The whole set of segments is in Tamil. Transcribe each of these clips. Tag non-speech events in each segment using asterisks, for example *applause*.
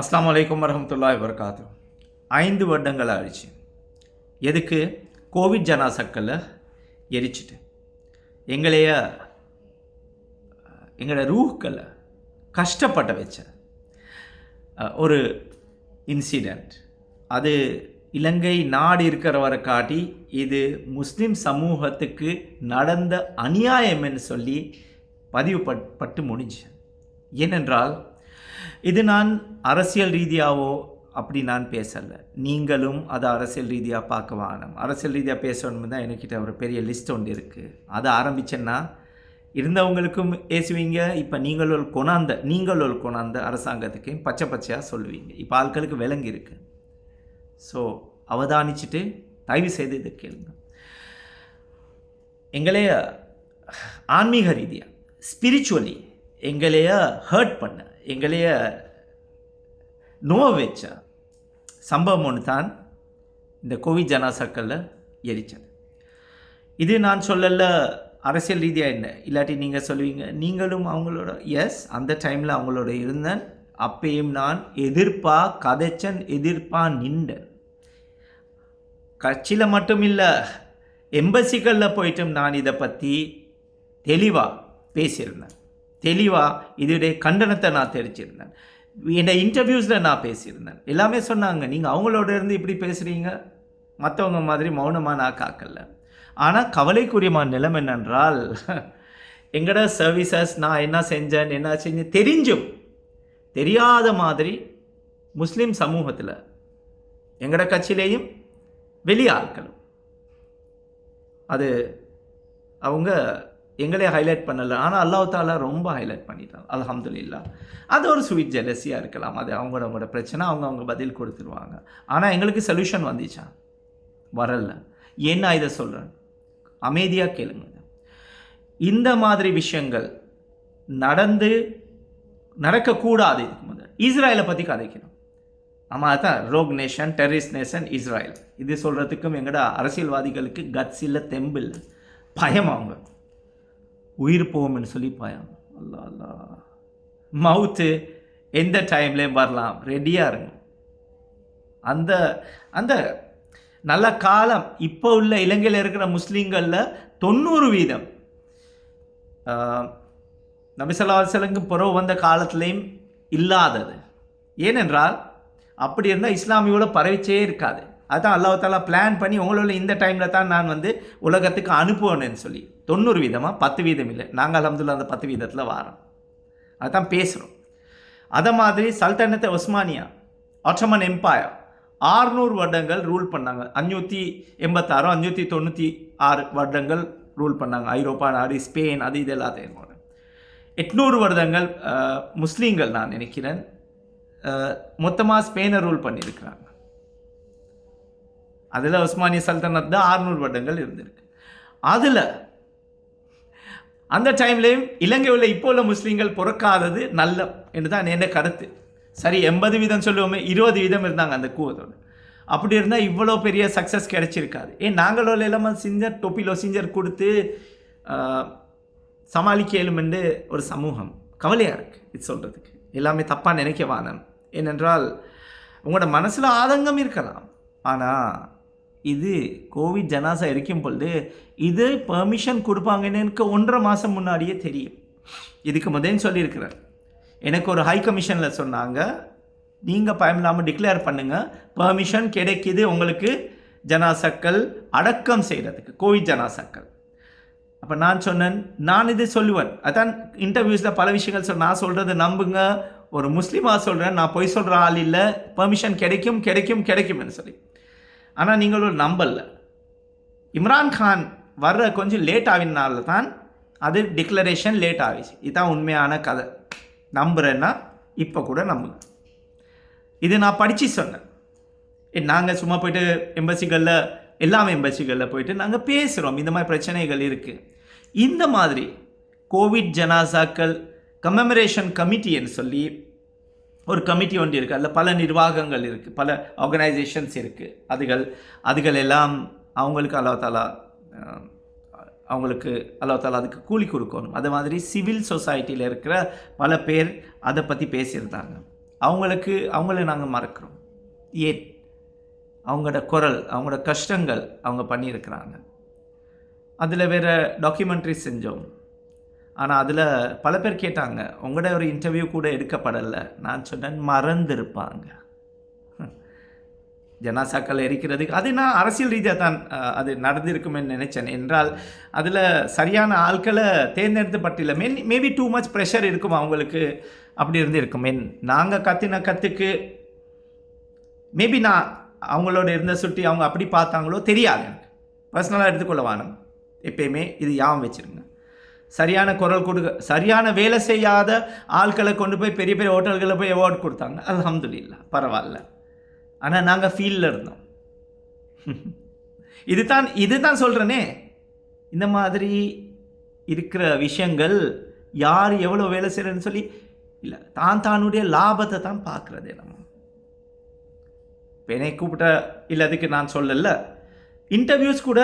அஸ்லாம் வலைக்கம் வரமத்துல்லா வரகாத்து ஐந்து வருடங்கள் ஆயிடுச்சு. எதுக்கு? கோவிட் ஜனாசக்களை எரிச்சிட்டு. எங்களைய எங்களோட ரூஹ்களை கஷ்டப்பட்ட வச்ச ஒரு இன்சிடெண்ட் அது இலங்கை நாடு இருக்கிறவரை காட்டி இது முஸ்லீம் சமூகத்துக்கு நடந்த அநியாயம்னு சொல்லி பதிவு பட் பட்டு முடிஞ்சு. ஏனென்றால் இது நான் அரசியல் ரீதியாவோ அப்படி நான் பேசலை. நீங்களும் அதை அரசியல் ரீதியாக பார்க்க வாங்கணும் அரசியல் ரீதியாக பேசணும்னு தான் என்கிட்ட ஒரு பெரிய லிஸ்ட் ஒன்று இருக்குது அதை ஆரம்பிச்சேன்னா இருந்தவங்களுக்கும் பேசுவீங்க இப்போ நீங்கள் ஒரு கொணாந்த நீங்கள் ஒரு கொணாந்த அரசாங்கத்துக்கு பச்சை பச்சையாக சொல்லுவீங்க. இப்போ ஆட்களுக்கு விலங்கு இருக்கு. ஸோ அவதானிச்சுட்டு தயவு செய்து இதை கேளுங்க. எங்களைய ஆன்மீக ரீதியாக ஸ்பிரிச்சுவலி எங்களைய ஹர்ட் பண்ண எங்களைய நோவ வச்ச சம்பவம் ஒன்று தான் இந்த கோவிட் ஜனாசாக்களில் எரிச்சது. இது நான் சொல்லல அரசியல் ரீதியாக என்ன? இல்லாட்டி நீங்கள் சொல்லுவீங்க நீங்களும் அவங்களோட எஸ் அந்த டைமில் அவங்களோட இருந்தேன். அப்பயும் நான் எதிர்ப்பா கதைச்சன் எதிர்ப்பா நின்றேன். கட்சியில் மட்டும் இல்லை எம்பசிகளில் போயிட்டும் நான் இதை பற்றி தெளிவாக பேசியிருந்தேன். தெளிவாக இதோடைய கண்டனத்தை நான் தெரிஞ்சிருந்தேன். என்னோட இன்டர்வியூஸில் நான் பேசியிருந்தேன். எல்லாமே சொன்னாங்க நீங்கள் அவங்களோட இருந்து இப்படி பேசுகிறீங்க மற்றவங்க மாதிரி மௌனமாக நான் காக்கல. ஆனால் கவலைக்குரியமான நிலம் என்னென்றால் எங்களோட சர்வீசஸ் நான் என்ன செஞ்சேன் என்ன செஞ்சேன் தெரிஞ்சும் தெரியாத மாதிரி முஸ்லீம் சமூகத்தில் எங்களோட கட்சியிலேயும் வெளியாட்களும் அது அவங்க எங்களே ஹைலைட் பண்ணலை. ஆனால் அல்லாஹ் தாலா ரொம்ப ஹைலைட் பண்ணிட்டாங்க அல்ஹம்துலில்லாஹ் அது ஒரு ஸ்வீட் ஜெலஸியாக இருக்கலாம். அது அவங்களோட அவங்களோட பிரச்சனை அவங்க அவங்க பதில் கொடுத்துருவாங்க. ஆனால் எங்களுக்கு சொல்யூஷன் வந்துச்சா? வரல. ஏன்னா இதை சொல்கிறேன் அமைதியாக கேளுங்க. இந்த மாதிரி விஷயங்கள் நடந்து நடக்கக்கூடாது இதுக்கு முதல் இஸ்ராயலை பற்றி கதைக்கணும். ஆமாம் அதான் rogue nation terrorist nation Israel இது சொல்கிறதுக்கும் எங்களோட அரசியல்வாதிகளுக்கு கட்ஸ் இல்லை தெம்பு இல்லை. பயம் அவங்க. உயிர் போகும்னு சொல்லி பயம். அல்லா அல்லா மவுத்து எந்த டைம்லேயும் வரலாம். ரெடியாக இருங்க. அந்த அந்த நல்ல காலம் இப்போ உள்ள இலங்கையில் இருக்கிற முஸ்லீம்களில் தொண்ணூறு வீதம். நபிசல்லாசலுக்கு புறவு வந்த காலத்துலேயும் இல்லாதது. ஏனென்றால் அப்படி இருந்தால் இஸ்லாமியோட பரவிச்சே இருக்காது. அதுதான் அல்லாஹாலா பிளான் பண்ணி உங்களோட இந்த டைமில் தான் நான் வந்து உலகத்துக்கு அனுப்புவேன்னு சொல்லி. தொண்ணூறு வீதமாக பத்து வீதம் இல்லை. நாங்கள் அலமதுல்லா அந்த பத்து வீதத்தில் வாரோம். அதுதான் பேசுகிறோம் அதை மாதிரி சல்தனத்தை ஒஸ்மானியா ஆட்டோமன் எம்பையர் ஆறுநூறு வருடங்கள் ரூல் பண்ணாங்க. அஞ்சூற்றி எண்பத்தாறு அஞ்சூற்றி தொண்ணூற்றி ஆறு வருடங்கள் ரூல் பண்ணாங்க. ஐரோப்பா நாடு ஸ்பெயின் அது இது எல்லாத்தையும் எட்நூறு வருடங்கள் முஸ்லீம்கள் நான் நினைக்கிறேன். மொத்தமாக ஸ்பெயினை ரூல் பண்ணியிருக்கிறாங்க. அதில் உஸ்மானிய சல்தனத் தான் ஆறுநூறு வருடங்கள் இருந்திருக்கு. அதில் அந்த டைம்லேயும் இலங்கை உள்ள இப்போ உள்ள முஸ்லீம்கள் பிறக்காதது நல்ல என்று தான் என்ன கருத்து. சரி எண்பது வீதம் சொல்லுவோமே இருபது வீதம் இருந்தாங்க அந்த கூவத்தோடு. அப்படி இருந்தால் இவ்வளோ பெரிய சக்ஸஸ் கிடைச்சிருக்காது. ஏன் நாங்களோட இல்லாமல் சிஞ்சர் டொப்பிலோ சிஞ்சர் கொடுத்து சமாளிக்க இயலுமென்று ஒரு சமூகம். கவலையாக இருக்குது இது சொல்கிறதுக்கு எல்லாமே தப்பாக நினைக்க வானம். ஏனென்றால் உங்களோட மனசில் ஆதங்கம் இருக்கலாம். ஆனால் இது கோவிட் ஜனாசா இருக்கும் பொழுது இது பெர்மிஷன் கொடுப்பாங்கன்னு எனக்கு ஒன்றரை மாதம் முன்னாடியே தெரியும். இதுக்கு முதல்னு சொல்லியிருக்கிறேன் எனக்கு ஒரு ஹை கமிஷனில் சொன்னாங்க. நீங்கள் பயம் இல்லாமல் டிக்ளேர் பண்ணுங்கள் பெர்மிஷன் கிடைக்கிது உங்களுக்கு ஜனாசாக்கள் அடக்கம் செய்கிறதுக்கு கோவிட் ஜனாசாக்கள். அப்போ நான் சொன்னேன் நான் இது சொல்லுவேன். அதான் இன்டர்வியூஸில் பல விஷயங்கள் சொல் நான் சொல்கிறது நம்புங்க. ஒரு முஸ்லீமாக சொல்கிறேன் நான் பொய் சொல்கிற ஆள் இல்லை. பெர்மிஷன் கிடைக்கும் கிடைக்கும் கிடைக்கும்னு சொல்லி. ஆனால் நீங்கள் ஒரு நம்பல. இம்ரான் கான் வர்ற கொஞ்சம் லேட் ஆகினால தான் அது டிக்ளரேஷன் லேட் ஆகிச்சு இதுதான் உண்மையான கதை. நம்புகிறேன்னா இப்போ கூட நம்புங்க. இது நான் படித்து சொன்னேன். நாங்கள் சும்மா போயிட்டு எம்பசிகளில் எல்லா எம்பசிகளில் போயிட்டு நாங்கள் பேசுகிறோம் இந்த மாதிரி பிரச்சனைகள் இருக்குது இந்த மாதிரி கோவிட் ஜனாசாக்கள் கமெமரேஷன் கமிட்டின்னு சொல்லி ஒரு கமிட்டி ஒன்று இருக்குது அதில் பல நிர்வாகங்கள் இருக்குது பல ஆர்கனைசேஷன்ஸ் இருக்குது அதுகள் அதுகள் எல்லாம் அவங்களுக்கு அல்லா தாலா அவங்களுக்கு அல்லா தாலா அதுக்கு கூலி கொடுக்கணும். அது மாதிரி சிவில் சொசைட்டியில் இருக்கிற பல பேர் அதை பற்றி பேசியிருந்தாங்க. அவங்களுக்கு அவங்கள நாங்கள் மறக்கிறோம். ஏன்? அவங்களோட குரல் அவங்களோட கஷ்டங்கள் அவங்க பண்ணியிருக்கிறாங்க. அதில் வேறு டாக்குமெண்ட்ரி செஞ்சோம். ஆனால் அதில் பல பேர் கேட்டாங்க உங்களோட ஒரு இன்டர்வியூ கூட எடுக்கப்படலை. நான் சொன்னேன் மறந்துருப்பாங்க. ஜனாசாக்கள் எரிக்கிறதுக்கு அது நான் அரசியல் ரீதியாக தான் அது நடந்திருக்குமே நினைச்சேன். என்றால் அதில் சரியான ஆட்களை தேர்ந்தெடுக்கப்பட்டில்லை may maybe too much pressure இருக்கும் அவங்களுக்கு அப்படி இருந்து இருக்கும் மென் நாங்கள் கத்தின கத்துக்கு மேபி நான் அவங்களோட இருந்த சுட்டி அவங்க அப்படி பார்த்தாங்களோ தெரியாது எனக்கு. பர்சனலாக எடுத்துக்கொள்ள வானம் எப்பயுமே இது யாவும் வச்சுருங்க. சரியான குரல் கொடுக்க சரியான வேலை செய்யாத ஆட்களை கொண்டு போய் பெரிய பெரிய ஹோட்டல்களில் போய் அவார்டு கொடுத்தாங்க. அல்ஹம்துலில்லா பரவாயில்ல. ஆனால் நாங்கள் ஃபீல்டில் இருந்தோம். *laughs* இதுதான் இதுதான் சொல்கிறேனே இந்த மாதிரி இருக்கிற விஷயங்கள் யார் எவ்வளோ வேலை செய்கிறேன்னு சொல்லி இல்லை தான் தானுடைய லாபத்தை தான் பார்க்குறதே நம்ம. இப்போ என்னை கூப்பிட்ட இல்லை அதுக்கு நான் சொல்லல. இன்டர்வியூஸ் கூட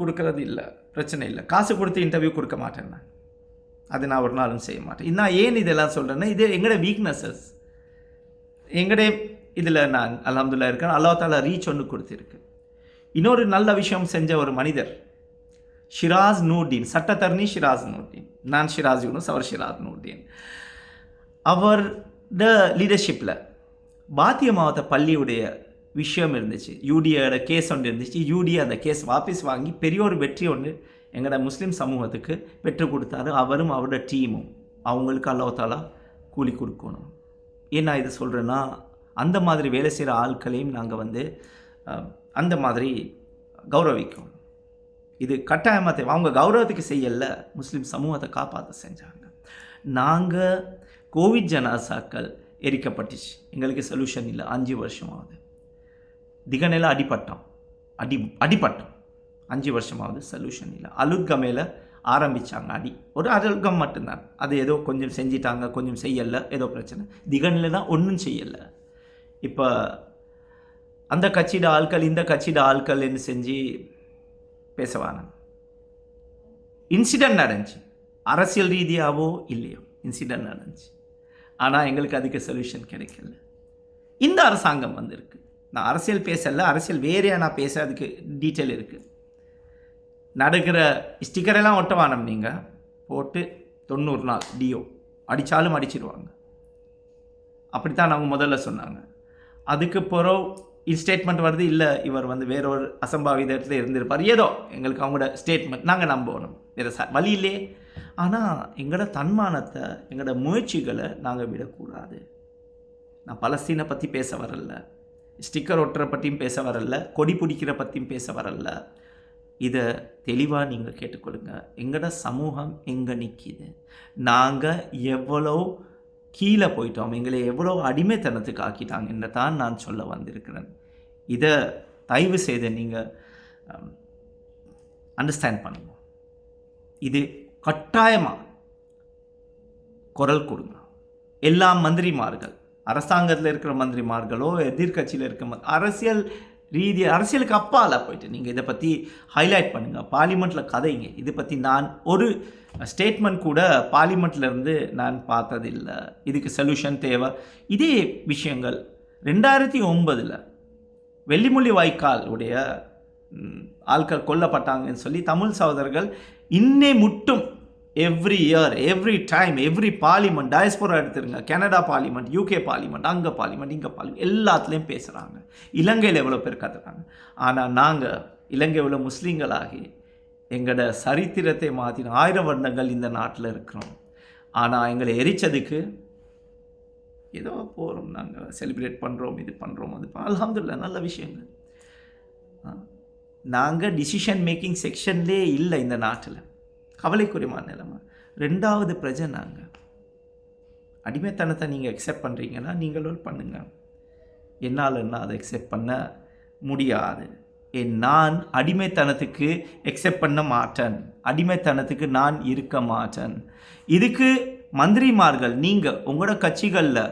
கொடுக்கறது இல்லை பிரச்சனை இல்லை. காசு கொடுத்து இன்டர்வியூ கொடுக்க மாட்டேன் நான். அது நான் ஒரு நாளும் செய்ய மாட்டேன். நான் ஏன் இதெல்லாம் சொல்கிறேன்னா இது எங்களோட வீக்னஸஸ் எங்களுடைய இதில் நான் அலமதுல்லா இருக்கேன். அல்லா தாலா ரீச் ஒன்று கொடுத்துருக்கு. இன்னொரு நல்ல விஷயம் செஞ்ச ஒரு மனிதர் ஷிராஸ் நூர்டீன் சட்டத்தரணி ஷிராஸ் நூர்டீன் நான் ஷிராஸ் யூனுஸ் அவர் ஷிராஸ் நூர்டீன் த லீடர்ஷிப்பில் பாத்திய மாவட்ட பள்ளியுடைய விஷயம் இருந்துச்சு. யூடியோட கேஸ் ஒன்று இருந்துச்சு. யூடிஏ அந்த கேஸ் வாபஸ் வாங்கி பெரிய ஒரு வெற்றி ஒன்று எங்களோட முஸ்லீம் சமூகத்துக்கு பெற்றுக் கொடுத்தாரு. அவரும் அவரோட டீமும். அவங்களுக்கு அல்லாத்தாலா கூலி கொடுக்கணும். ஏன் நான் இதை சொல்கிறேன்னா அந்த மாதிரி வேலை செய்கிற ஆட்களையும் நாங்கள் வந்து அந்த மாதிரி கௌரவிக்கணும். இது கட்டாயமாக தேவை அவங்க கௌரவத்துக்கு செய்யல முஸ்லீம் சமூகத்தை காப்பாற்ற செஞ்சாங்க. நாங்கள் கோவிட் ஜனாசாக்கள் எரிக்கப்பட்டுச்சு. எங்களுக்கு சொல்யூஷன் இல்லை. அஞ்சு வருஷம் ஆகுது. திகநிலை அடிபட்டோம் அடி அடிபட்டோம் அஞ்சு வருஷமாவது சொல்யூஷன் இல்லை. அலுத்கமையில் ஆரம்பித்தாங்க அடி. ஒரு அலுத்கம் மட்டும்தான். அது ஏதோ கொஞ்சம் செஞ்சிட்டாங்க கொஞ்சம் செய்யலை ஏதோ பிரச்சனை. திகனில் தான் ஒன்றும் செய்யலை. இப்போ அந்த கட்சியோட ஆட்கள் இந்த கட்சியோட ஆட்கள் என்று செஞ்சு பேசவான இன்சிடென்ட் நடந்துச்சு. அரசியல் ரீதியாகவோ இல்லையோ இன்சிடென்ட் நடந்துச்சு. ஆனால் எங்களுக்கு அதுக்கு சொல்யூஷன் கிடைக்கல. இந்த அரசாங்கம் வந்திருக்கு. நான் அரசியல் பேசலை. அரசியல் வேறையா நான் பேச அதுக்கு டீட்டெயில் இருக்குது நடக்கிற ஸ்டிக்கரெல்லாம் ஒட்டவானம் நீங்கள் போட்டு தொண்ணூறு நாள் டிஓ அடித்தாலும் அடிச்சிடுவாங்க அப்படித்தான் அவங்க முதல்ல சொன்னாங்க. அதுக்கு பிறகு ஸ்டேட்மெண்ட் வருது இல்லை இவர் வந்து வேற ஒரு அசம்பாவிதத்தில் இருந்திருப்பார். ஏதோ எங்களுக்கு அவங்களோட ஸ்டேட்மெண்ட் நாங்கள் நம்பணும். வேறு ச வழி இல்லையே. ஆனால் எங்களோட தன்மானத்தை எங்களோட முயற்சிகளை நாங்கள் விடக்கூடாது. நான் பலஸ்தீனை பற்றி பேச வரல. ஸ்டிக்கர் ஒட்டுற பற்றியும் பேச வரல. கொடி பிடிக்கிற பற்றியும் பேச வரல. இதை தெளிவாக நீங்கள் கேட்டுக்கொள்ளுங்க. எங்களோட சமூகம் எங்கே நிற்கிது நாங்கள் எவ்வளோ கீழே போயிட்டோம். எங்களை எவ்வளோ அடிமைத்தனத்துக்கு ஆக்கிட்டாங்கன்னு தான் நான் சொல்ல வந்திருக்கிறேன். இதை தயவு செய்து நீங்கள் அண்டர்ஸ்டாண்ட் பண்ணுங்க. இது கட்டாயமாக குரல் கொடுங்க. எல்லா மந்திரிமார்கள் அரசாங்கத்தில் இருக்கிற மந்திரிமார்களோ எதிர்க்கட்சியில் இருக்கிற அரசியல் ரீதி அரசியலுக்கு அப்பால போயிட்டு நீங்கள் இதை பற்றி ஹைலைட் பண்ணுங்கள் பார்லிமெண்ட்டில் கதைங்க. இதை பற்றி நான் ஒரு ஸ்டேட்மெண்ட் கூட பார்லிமெண்ட்லேருந்து நான் பார்த்ததில்லை. இதுக்கு சொல்யூஷன் தேவை. இதே விஷயங்கள் ரெண்டாயிரத்தி ஒன்பதில் வெள்ளிமொழி வாய்க்கால் உடைய ஆட்கள் கொல்லப்பட்டாங்கன்னு சொல்லி தமிழ் சகோதரர்கள் இன்னே முட்டும் every year every time every parliament diaspora எடுத்துருங்க. கனடா பார்லிமெண்ட் யூகே பார்லிமெண்ட் அங்கே பார்லிமெண்ட் இங்கே பார்லிமெண்ட் எல்லாத்துலேயும் பேசுகிறாங்க இலங்கையில் எவ்வளோ பேர் கற்றுறாங்க ஆனால் நாங்கள் இலங்கையில் உள்ள முஸ்லீம்களாகி எங்களோட சரித்திரத்தை மாற்றின ஆயிரம் வருடங்கள் இந்த நாட்டில் இருக்கிறோம். ஆனால் எங்களை எரிச்சதுக்கு ஏதோ போகிறோம் நாங்கள் செலிப்ரேட் பண்ணுறோம் இது பண்ணுறோம் அது அல்ஹம்துலில்லாஹ் நல்ல விஷயங்கள். நாங்கள் டிசிஷன் மேக்கிங் செக்ஷன்லேயே இல்லை இந்த நாட்டில். கவலைக்குரியமான நிலைமை. ரெண்டாவது பிரஜை நாங்கள் அடிமைத்தனத்தை நீங்கள் அக்செப்ட் பண்ணுறீங்கன்னா நீங்களும் பண்ணுங்கள் என்னால் என்ன அதை அக்செப்ட் பண்ண முடியாது. நான் அடிமைத்தனத்துக்கு அக்செப்ட் பண்ண மாட்டேன். அடிமைத்தனத்துக்கு நான் இருக்க மாட்டேன். இதுக்கு மந்திரிமார்கள் நீங்கள் உங்களோட கட்சிகளில்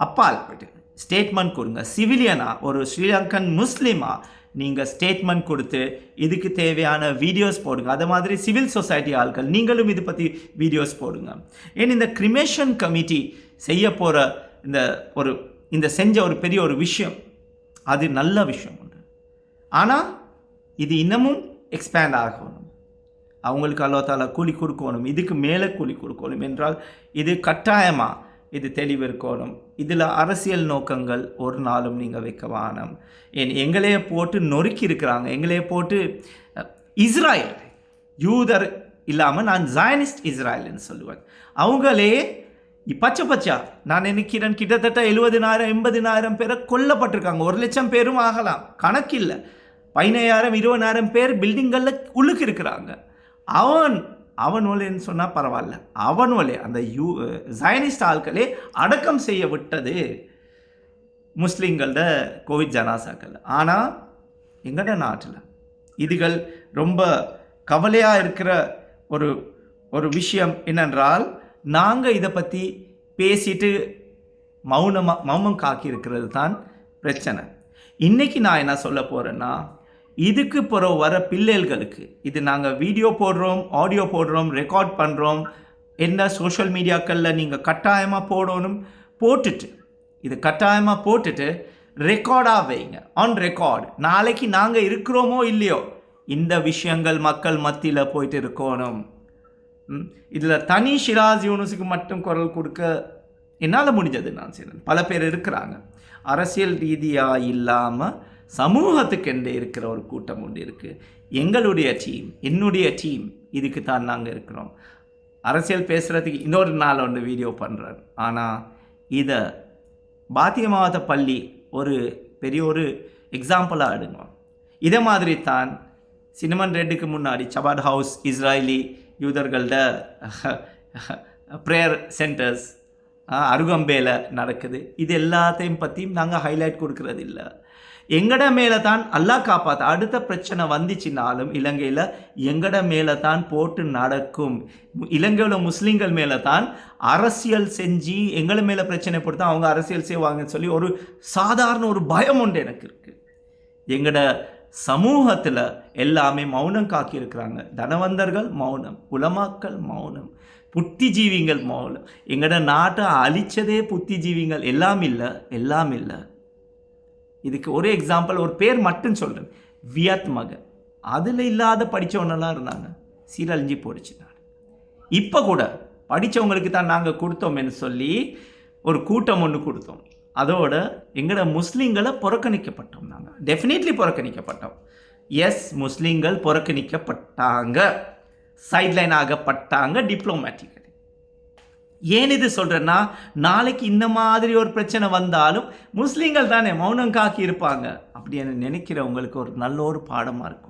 அப்பால் போயிட்டு ஸ்டேட்மெண்ட் கொடுங்க. சிவிலியனா ஒரு ஸ்ரீலங்கன் முஸ்லீமாக நீங்கள் ஸ்டேட்மெண்ட் கொடுத்து இதுக்கு தேவையான வீடியோஸ் போடுங்க. அது மாதிரி சிவில் சொசைட்டி ஆட்கள் நீங்களும் இது பற்றி வீடியோஸ் போடுங்க. ஏன் இந்த கிரிமேஷன் கமிட்டி செய்ய போகிற இந்த ஒரு இந்த செஞ்ச ஒரு பெரிய ஒரு விஷயம் அது நல்ல விஷயம் உண்டு. ஆனால் இது இன்னமும் எக்ஸ்பேண்ட் ஆகணும். அவங்களுக்கு அல்லா தாலா கூலி கொடுக்கணும் இதுக்கு மேலே கூலி கொடுக்கணும் என்றால் இது கட்டாயமாக இது தெளிவிருக்கணும். இதில் அரசியல் நோக்கங்கள் ஒரு நாளும் நீங்கள் வைக்க வேணாம் என் எங்களையே போட்டு நொறுக்கி இருக்கிறாங்க. எங்களையே போட்டு இஸ்ராயல் யூதர் இல்லாமல் நான் ஜாயனிஸ்ட் இஸ்ராயல்னு சொல்லுவேன். அவங்களே பச்சை பச்சா நான் நினைக்கிறேன் கிட்டத்தட்ட எழுபதினாயிரம் எண்பதினாயிரம் பேரை கொல்லப்பட்டிருக்காங்க. ஒரு லட்சம் பேரும் ஆகலாம். கணக்கில்லை. பதினையாயிரம் இருபதாயிரம் பேர் பில்டிங்களில் உள்ளுக்கு இருக்கிறாங்க அவன் அவனோலேன்னு சொன்னால் பரவாயில்ல. அவன் அந்த யூ ஜயனிஸ்ட் ஆட்களே அடக்கம் செய்ய விட்டது முஸ்லீம்களோட கோவிட் ஜனாசாக்கள். ஆனால் எங்கட நாட்டில் இதுகள் ரொம்ப கவலையாக இருக்கிற ஒரு ஒரு விஷயம் என்னென்றால் நாங்கள் இதை பற்றி பேசிட்டு மௌனமாக மௌனம் காக்கி இருக்கிறது தான் பிரச்சனை. இன்றைக்கி நான் என்ன சொல்ல போகிறேன்னா இதுக்கு பிறகு வர பிள்ளைகளுக்கு இது நாங்கள் வீடியோ போடுறோம் ஆடியோ போடுறோம் ரெக்கார்ட் பண்ணுறோம் என்ன சோஷியல் மீடியாக்களில் நீங்கள் கட்டாயமாக போடணும் போட்டுட்டு இது கட்டாயமாக போட்டுட்டு ரெக்கார்டாக வைங்க. ஆன் ரெக்கார்ட் நாளைக்கு நாங்கள் இருக்கிறோமோ இல்லையோ இந்த விஷயங்கள் மக்கள் மத்தியில் போயிட்டு இருக்கணும். இதில் தனி ஷிராஸ் யூனுஸுக்கு மட்டும் குரல் கொடுக்க என்னால் முடிஞ்சது நான் செய்கிறேன் பல பேர் இருக்கிறாங்க. அரசியல் ரீதியாக இல்லாமல் சமூகத்துக்கென்று இருக்கிற ஒரு கூட்டம் ஒன்று இருக்குது எங்களுடைய டீம் என்னுடைய டீம் இதுக்கு தான் நாங்கள் இருக்கிறோம். அரசியல் பேசுகிறதுக்கு இன்னொரு நாள் ஒன்று வீடியோ பண்ணுறேன் ஆனால் இதை பாத்தியமாவத பள்ளி ஒரு பெரிய ஒரு எக்ஸாம்பிளாக எடுங்க. இதே மாதிரி தான் சினிமன் ரெட்டுக்கு முன்னாடி சபாட் ஹவுஸ் இஸ்ராயலி யூதர்கள்ட *laughs* ப்ரேயர் சென்டர்ஸ் அருகம்பேல நடக்குது. இது எல்லாத்தையும் பற்றியும் நாங்கள் ஹைலைட் கொடுக்கறது இல்லை எங்கட மேலே தான் அல்லாஹ் காப்பாற்ற அடுத்த பிரச்சனை வந்துச்சுனாலும் இலங்கையில் எங்கட மேலே தான் போட்டு நடக்கும். இலங்கையில் முஸ்லீம்கள் மேலே தான் அரசியல் செஞ்சு எங்களை மேலே பிரச்சனை போட்டு அவங்க அரசியல் செய்வாங்கன்னு சொல்லி ஒரு சாதாரண ஒரு பயம் உண்டு எனக்கு இருக்குது எங்கட சமூகத்தில் எல்லாமே மௌனம் காக்கி இருக்கிறாங்க தனவந்தர்கள் மௌனம் உலமாக்கள் மௌனம் புத்திஜீவிங்கள் மௌனம். எங்களோட நாட்டை அழிச்சதே புத்திஜீவிங்கள் எல்லாம் இல்லை எல்லாம் இல்லை. இதுக்கு ஒரு எக்ஸாம்பிள் ஒரு பேர் மட்டும் சொல்கிறேன் வியத் மகன் அதில் இல்லாத படித்தவனெல்லாம் இருந்தாங்க. சீரழிஞ்சு போயிடுச்சு நான். இப்போ கூட படித்தவங்களுக்கு தான் நாங்கள் கொடுத்தோம்னு சொல்லி ஒரு கூட்டம் ஒன்று கொடுத்தோம். அதோட எங்களோட முஸ்லீம்களை புறக்கணிக்கப்பட்டோம் நாங்கள் டெஃபினெட்லி புறக்கணிக்கப்பட்டோம். எஸ் முஸ்லீம்கள் புறக்கணிக்கப்பட்டாங்க. சைட்லைன் ஆகப்பட்டாங்க டிப்ளோமேட்டிக்கலி ஏன் இது சொல்கிறேன்னா நாளைக்கு இந்த மாதிரி ஒரு பிரச்சனை வந்தாலும் முஸ்லீம்கள் தானே மௌனம் காக்கி இருப்பாங்க. அப்படி நினைக்கிற நினைக்கிறவங்களுக்கு ஒரு நல்ல ஒரு பாடமாக இருக்கும்.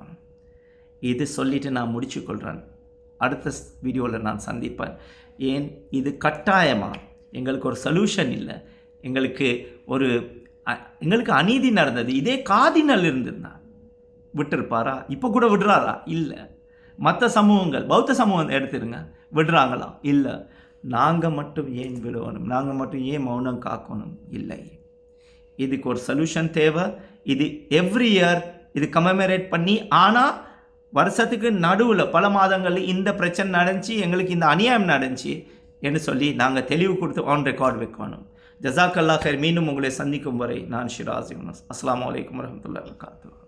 இது சொல்லிவிட்டு நான் முடிச்சு கொள்கிறேன் அடுத்த வீடியோவில் நான் சந்திப்பேன். ஏன்? இது கட்டாயமாக எங்களுக்கு ஒரு சொல்யூஷன் இல்லை. எங்களுக்கு ஒரு அ- எங்களுக்கு அநீதி நடந்தது. இதே காதினல் இருந்திருந்தா விட்டுருப்பாரா? இப்போ கூட விடுறாரா? இல்லை. மற்ற சமூகங்கள் பௌத்த சமூகம் எடுத்துருங்க. விடுறாங்களா? இல்லை. நாங்கள் மட்டும் ஏன் விழுவணும் நாங்கள் மட்டும் ஏன் மௌனம் காக்கணும்? இல்லை. இதுக்கு ஒரு சொல்யூஷன் தேவை. இது எவ்ரி இயர் இது கமெமரேட் பண்ணி ஆனால் வருஷத்துக்கு நடுவில் பல மாதங்களில் இந்த பிரச்சனை நடந்துச்சு எங்களுக்கு இந்த அநியாயம் நடந்துச்சு என்று சொல்லி நாங்கள் தெளிவு கொடுத்து ஆன் ரெக்கார்ட் வைக்கணும். ஜசாக்கல்லா கர் மீண்டும் உங்களை சந்திக்கும் வரை நான் ஷிராஜி அஸ்லாம் வலைக்கம் வரமத்துல வரஹ்மத்துல்லாஹி